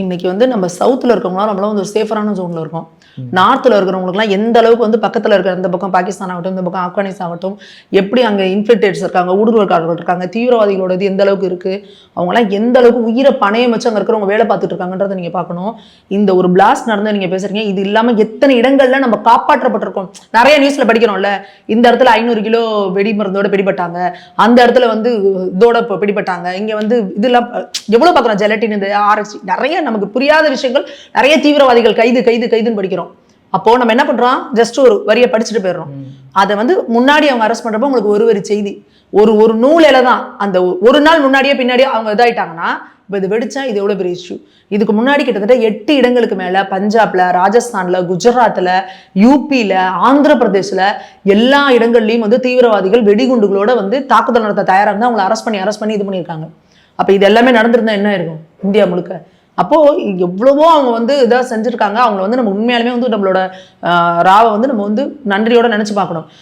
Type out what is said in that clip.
இன்னைக்கு வந்து நம்ம சவுத்தில் இருக்கவங்களாம் நம்மளாம் வந்து ஒரு சேஃபரான ஜோனில் இருக்கோம். நார்த்தில் இருக்கிறவங்களுக்குலாம் எந்த அளவுக்கு வந்து பக்கத்தில் இருக்கிற இந்த பக்கம் பாகிஸ்தான் ஆகட்டும் இந்த பக்கம் ஆப்கானிஸ்தான் ஆகட்டும் எப்படி அங்கே இன்ஃபில்ட்ரேட்ஸ் இருக்காங்க ஊடுருவல்காரர்கள் இருக்காங்க தீவிரவாதிகளோட இது எந்த அளவுக்கு இருக்குது அவங்களாம் எந்த அளவுக்கு உயிரை பணையம் வச்சு அங்கே இருக்கிறவங்க வேலை பார்த்துட்டு இருக்காங்கன்றதை நீங்கள் பார்க்கணும். இந்த ஒரு பிளாஸ்ட் நடந்து நீங்கள் பேசுறீங்க. இது இல்லாமல் எத்தனை இடங்கள்ல நம்ம காப்பாற்றப்பட்டிருக்கோம். நிறைய நியூஸில் படிக்கிறோம்ல. இந்த இடத்துல ஐநூறு கிலோ வெடி மருந்தோட பிடிபட்டாங்க. அந்த இடத்துல வந்து இதோட பிடிபட்டாங்க. இங்கே வந்து இதெல்லாம் எவ்வளோ பார்க்குறோம் ஜெலட்டின் இந்த ஆர்எஸ்டி நிறைய நமக்கு புரியாத விஷயங்கள் நிறைய தீவிரவாதிகள் கைது கைது கைதுன்னு படிக்கிறோம். அப்போ நம்ம என்ன பண்றோம்? ஜஸ்ட் ஒரு வரியை படிச்சுட்டு போயிடுறோம். அதை வந்து முன்னாடி அவங்க அரெஸ்ட் பண்றப்போ உங்களுக்கு ஒரு வரி செய்தி. ஒரு ஒரு நூலையில தான் அந்த ஒரு நாள் முன்னாடியே பின்னாடியே அவங்க இதாயிட்டாங்கன்னா இப்போ இது வெடிச்சா இது எவ்வளோ பெரிய இஷ்யூ இதுக்கு முன்னாடி கிட்டத்தட்ட எட்டு இடங்களுக்கு மேல பஞ்சாப்ல ராஜஸ்தான்ல குஜராத்ல யூபியில ஆந்திர பிரதேஷ்ல எல்லா இடங்கள்லயும் வந்து தீவிரவாதிகள் வெடிகுண்டுகளோட வந்து தாக்குதல் நடத்த தயாரா இருந்தா அவங்களை அரெஸ்ட் பண்ணி அரெஸ்ட் பண்ணி இது பண்ணியிருக்காங்க. அப்ப இது எல்லாமே நடந்திருந்தா என்ன இருக்கும் இந்தியா முழுக்க. அப்போது எவ்வளவோ அவங்க வந்து இதாக செஞ்சுருக்காங்க. அவங்கள வந்து நம்ம உண்மையாலுமே வந்து நம்மளோட ராவை வந்து நம்ம வந்து நன்றியோட நினச்சி பார்க்கணும்.